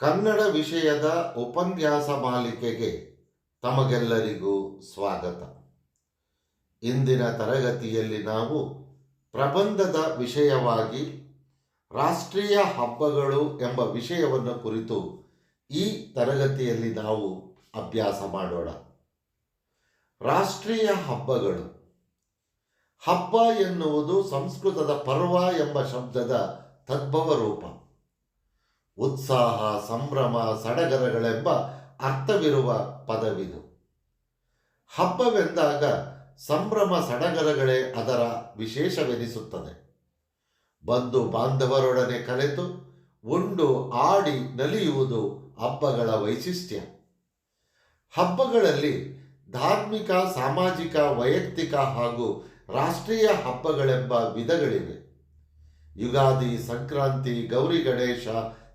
ಕನ್ನಡ ವಿಷಯದ ಉಪನ್ಯಾಸ ಮಾಲಿಕೆಗೆ ತಮಗೆಲ್ಲರಿಗೂ ಸ್ವಾಗತ. ಇಂದಿನ ತರಗತಿಯಲ್ಲಿ ನಾವು ಪ್ರಬಂಧದ ವಿಷಯವಾಗಿ ರಾಷ್ಟ್ರೀಯ ಹಬ್ಬಗಳು ಎಂಬ ವಿಷಯವನ್ನು ಕುರಿತು ಈ ತರಗತಿಯಲ್ಲಿ ನಾವು ಅಭ್ಯಾಸ ಮಾಡೋಣ. ರಾಷ್ಟ್ರೀಯ ಹಬ್ಬಗಳು. ಹಬ್ಬ ಎನ್ನುವುದು ಸಂಸ್ಕೃತದ ಪರ್ವ ಎಂಬ ಶಬ್ದದ ತದ್ಭವ ರೂಪ ಉತ್ಸಾಹ, ಸಂಭ್ರಮ, ಸಡಗರಗಳೆಂಬ ಅರ್ಥವಿರುವ ಪದವಿದು. ಹಬ್ಬವೆಂದಾಗ ಸಂಭ್ರಮ, ಸಡಗರಗಳೇ ಅದರ ವಿಶೇಷವೆನಿಸುತ್ತದೆ. ಬಂಧು ಬಾಂಧವರೊಡನೆ ಕಲೆತು, ಉಂಡು ಆಡಿ ನಲಿಯುವುದು ಹಬ್ಬಗಳ ವೈಶಿಷ್ಟ್ಯ. ಹಬ್ಬಗಳಲ್ಲಿ ಧಾರ್ಮಿಕ, ಸಾಮಾಜಿಕ, ವೈಯಕ್ತಿಕ ಹಾಗೂ ರಾಷ್ಟ್ರೀಯ ಹಬ್ಬಗಳೆಂಬ ವಿಧಗಳಿವೆ. ಯುಗಾದಿ, ಸಂಕ್ರಾಂತಿ, ಗೌರಿ ಗಣೇಶ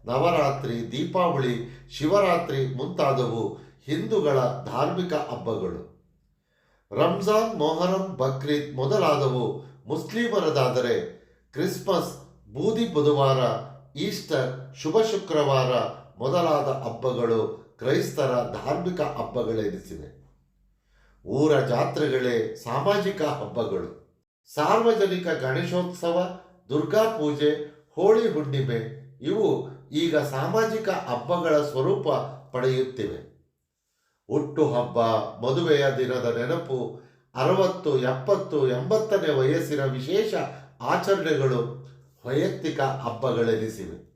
ನವರಾತ್ರಿ, ದೀಪಾವಳಿ, ಶಿವರಾತ್ರಿ ಮುಂತಾದವು ಹಿಂದೂಗಳ ಧಾರ್ಮಿಕ ಹಬ್ಬಗಳು. ರಂಜಾನ್, ಮೊಹರಂ, ಬಕ್ರೀದ್ ಮೊದಲಾದವು ಮುಸ್ಲಿಮರದಾದರೆ ಕ್ರಿಸ್ಮಸ್, ಬೂದಿ ಬುಧವಾರ, ಈಸ್ಟರ್, ಶುಭ ಶುಕ್ರವಾರ ಮೊದಲಾದ ಹಬ್ಬಗಳು ಕ್ರೈಸ್ತರ ಧಾರ್ಮಿಕ ಹಬ್ಬಗಳೆನಿಸಿವೆ. ಊರ ಜಾತ್ರೆಗಳೇ ಸಾಮಾಜಿಕ ಹಬ್ಬಗಳು. ಸಾರ್ವಜನಿಕ ಗಣೇಶೋತ್ಸವ, ದುರ್ಗಾ ಪೂಜೆ, ಹೋಳಿ ಹುಣ್ಣಿಮೆ ಇವು ಈಗ ಸಾಮಾಜಿಕ ಹಬ್ಬಗಳ ಸ್ವರೂಪ ಪಡೆಯುತ್ತಿವೆ. ಹುಟ್ಟು ಹಬ್ಬ, ಮದುವೆಯ ದಿನದ ನೆನಪು, ಅರವತ್ತು, ಎಪ್ಪತ್ತು, ಎಂಬತ್ತನೇ ವಯಸ್ಸಿನ ವಿಶೇಷ ಆಚರಣೆಗಳು ವೈಯಕ್ತಿಕ ಹಬ್ಬಗಳೆನಿಸಿವೆ.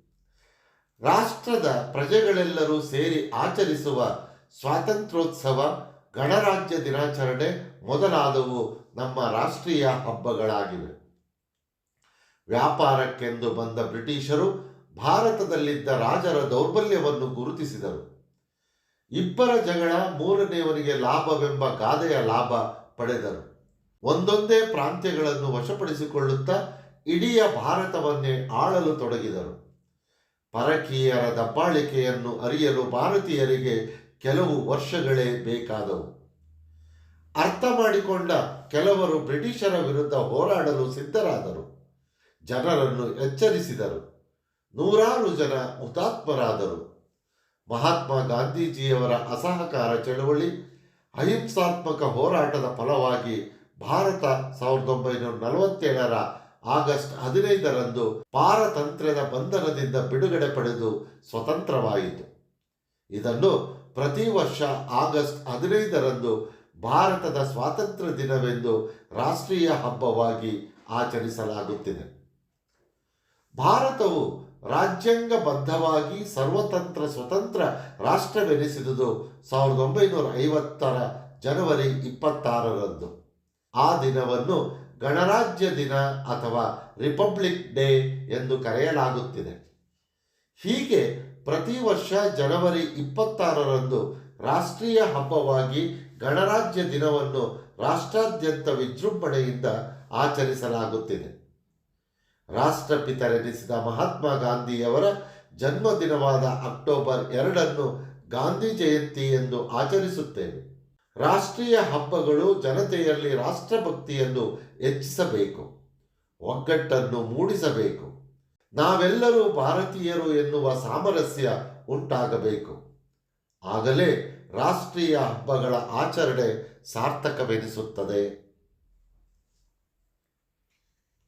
ರಾಷ್ಟ್ರದ ಪ್ರಜೆಗಳೆಲ್ಲರೂ ಸೇರಿ ಆಚರಿಸುವ ಸ್ವಾತಂತ್ರ್ಯೋತ್ಸವ, ಗಣರಾಜ್ಯ ದಿನಾಚರಣೆ ಮೊದಲಾದವು ನಮ್ಮ ರಾಷ್ಟ್ರೀಯ ಹಬ್ಬಗಳಾಗಿವೆ. ವ್ಯಾಪಾರಕ್ಕೆಂದು ಬಂದ ಬ್ರಿಟಿಷರು ಭಾರತದಲ್ಲಿದ್ದ ರಾಜರ ದೌರ್ಬಲ್ಯವನ್ನು ಗುರುತಿಸಿದರು. ಇಬ್ಬರ ಜಗಳ ಮೂರನೆಯವನಿಗೆ ಲಾಭವೆಂಬ ಗಾದೆಯ ಲಾಭ ಪಡೆದರು. ಒಂದೊಂದೇ ಪ್ರಾಂತ್ಯಗಳನ್ನು ವಶಪಡಿಸಿಕೊಳ್ಳುತ್ತಾ ಇಡೀ ಭಾರತವನ್ನೇ ಆಳಲು ತೊಡಗಿದರು. ಪರಕೀಯರ ದಬ್ಬಾಳಿಕೆಯನ್ನು ಅರಿಯಲು ಭಾರತೀಯರಿಗೆ ಕೆಲವು ವರ್ಷಗಳೇ ಬೇಕಾದವು. ಅರ್ಥ ಮಾಡಿಕೊಂಡ ಕೆಲವರು ಬ್ರಿಟಿಷರ ವಿರುದ್ಧ ಹೋರಾಡಲು ಸಿದ್ಧರಾದರು. ಜನರನ್ನು ಎಚ್ಚರಿಸಿದರು. ನೂರಾರು ಜನ ಹುತಾತ್ಮರಾದರು. ಮಹಾತ್ಮ ಗಾಂಧೀಜಿಯವರ ಅಸಹಕಾರ ಚಳವಳಿ, ಅಹಿಂಸಾತ್ಮಕ ಹೋರಾಟದ ಫಲವಾಗಿ ಭಾರತ ಸಾವಿರದ ಒಂಬೈನೂರ ನಲವತ್ತೇಳರ ಆಗಸ್ಟ್ ಹದಿನೈದರಂದು ಪಾರತಂತ್ರ್ಯದ ಬಂಧನದಿಂದ ಬಿಡುಗಡೆ ಪಡೆದು ಸ್ವತಂತ್ರವಾಯಿತು. ಇದನ್ನು ಪ್ರತಿ ವರ್ಷ ಆಗಸ್ಟ್ ಹದಿನೈದರಂದು ಭಾರತದ ಸ್ವಾತಂತ್ರ್ಯ ದಿನವೆಂದು ರಾಷ್ಟ್ರೀಯ ಹಬ್ಬವಾಗಿ ಆಚರಿಸಲಾಗುತ್ತಿದೆ. ಭಾರತವು ರಾಜ್ಯಾಂಗಬದ್ಧವಾಗಿ ಸರ್ವತಂತ್ರ ಸ್ವತಂತ್ರ ರಾಷ್ಟ್ರವೆನಿಸಿದುದು ಸಾವಿರದ ಒಂಬೈನೂರ ಐವತ್ತರ ಜನವರಿ ಇಪ್ಪತ್ತಾರರಂದು. ಆ ದಿನವನ್ನು ಗಣರಾಜ್ಯ ದಿನ ಅಥವಾ ರಿಪಬ್ಲಿಕ್ ಡೇ ಎಂದು ಕರೆಯಲಾಗುತ್ತಿದೆ. ಹೀಗೆ ಪ್ರತಿ ವರ್ಷ ಜನವರಿ ಇಪ್ಪತ್ತಾರರಂದು ರಾಷ್ಟ್ರೀಯ ಹಬ್ಬವಾಗಿ ಗಣರಾಜ್ಯ ದಿನವನ್ನು ರಾಷ್ಟ್ರಾದ್ಯಂತ ವಿಜೃಂಭಣೆಯಿಂದ ಆಚರಿಸಲಾಗುತ್ತಿದೆ. ರಾಷ್ಟ್ರಪಿತರೆನಿಸಿದ ಮಹಾತ್ಮ ಗಾಂಧಿಯವರ ಜನ್ಮದಿನವಾದ ಅಕ್ಟೋಬರ್ ಎರಡನ್ನು ಗಾಂಧಿ ಜಯಂತಿ ಎಂದು ಆಚರಿಸುತ್ತೇವೆ ರಾಷ್ಟ್ರೀಯ ಹಬ್ಬಗಳು ಜನತೆಯಲ್ಲಿ ರಾಷ್ಟ್ರಭಕ್ತಿಯನ್ನು ಹೆಚ್ಚಿಸಬೇಕು, ಒಗ್ಗಟ್ಟನ್ನು ಮೂಡಿಸಬೇಕು. ನಾವೆಲ್ಲರೂ ಭಾರತೀಯರು ಎನ್ನುವ ಸಾಮರಸ್ಯ ಉಂಟಾಗಬೇಕು. ಆಗಲೇ ರಾಷ್ಟ್ರೀಯ ಹಬ್ಬಗಳ ಆಚರಣೆ ಸಾರ್ಥಕವೆನಿಸುತ್ತದೆ.